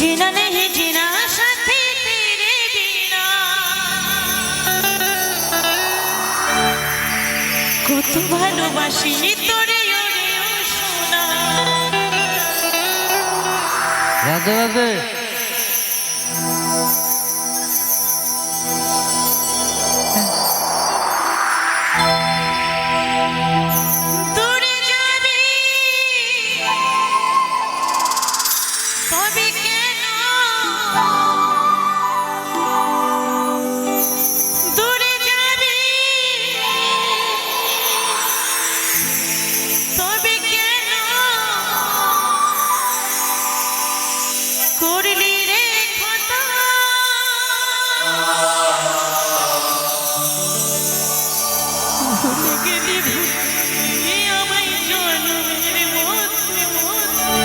जीना नहीं जीना साथी तेरे बिना কত ভালোবাসি তোরে ওরে ও সোনা রাধে রাধে ভুলে গেলি ভুলে আমায় জন্মের মধ্যে মধ্যে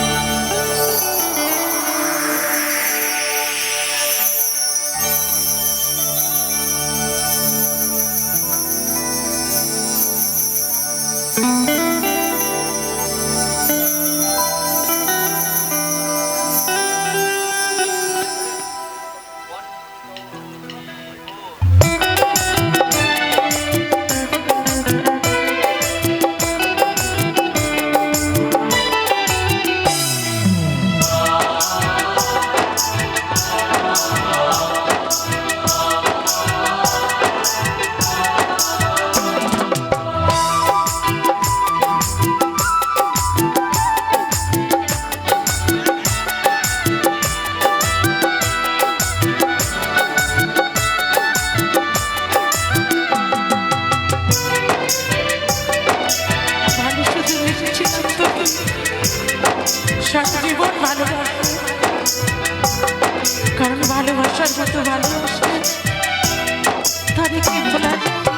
ভালো কারণ ভালোবাসার মতো ভালোবাসা তাদেরকে ভোলা যায়?